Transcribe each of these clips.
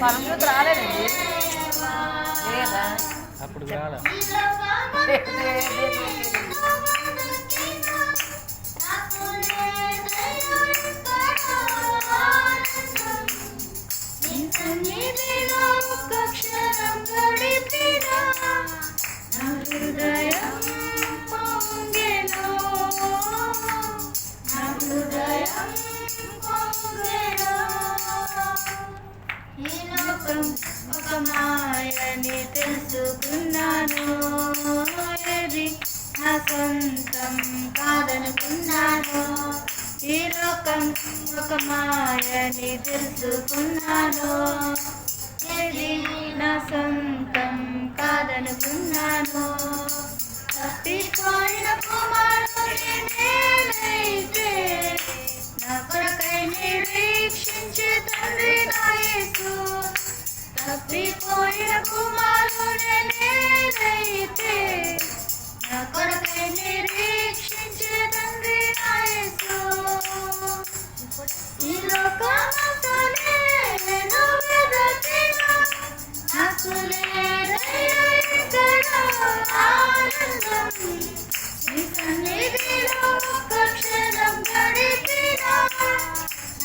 పరమజ్యోతి రాలేదండి లేదా అప్పుడు రాలే క్షణం గడిపినా నా హృదయం సొంతం కాదనుకున్నాను. ఈ లోకం ఒక మాయని తెలుసుకున్నాను. ఇది నా సొంతం కాదనుకున్నాను. తప్పిపోయిన కుమారుని నా కొరకై నిరీక్షించే తండ్రి నా తప్పిపోయిన కుమారుని నేనైతే కొరకై నిరీక్షించే తండ్రి నా యేసు ఈ లోకమంతా నేను వెదకినా నాకు లేదయ్యా ఇక్కడ ఆనందం నీ సన్నిధిలో ఒక్క క్షణం గడిపినా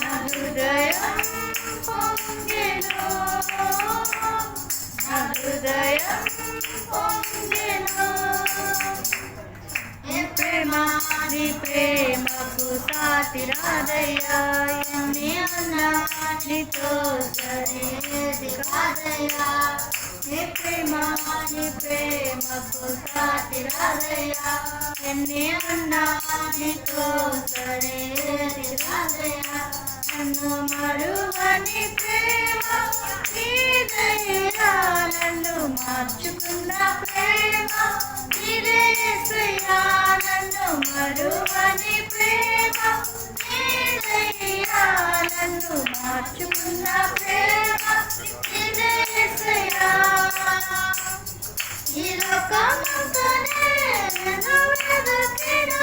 నా హృదయం పొంగెను నా హృదయం పొంగెను నీ ప్రేమకు సాటి రాదయ్యా ఎన్ని అన్నా నీతో సరేది కాదయ్యా. నీ ప్రేమ నీ ప్రేమకు సాటి రాదయ్యా ఎన్ని అన్నా నీతో సరేది కాదయ్యా. నన్ను మరువని ప్రేమ నీదయ్యా నన్ను మార్చుకున్న ప్రేమ. నన్ను మార్చుకున్న ప్రేమ నీదేసయ్యా ఈ లోకమంతనే వెదకినా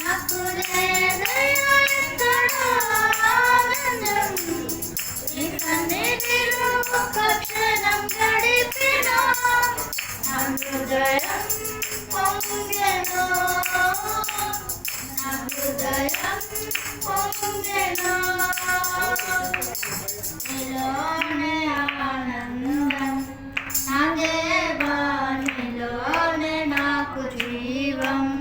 నాకు ఎక్కడ ఆనందం ఒక క్షణం గడిపినా నా హృదయం పొంగెను నా హృదయం పొంగెను జీవం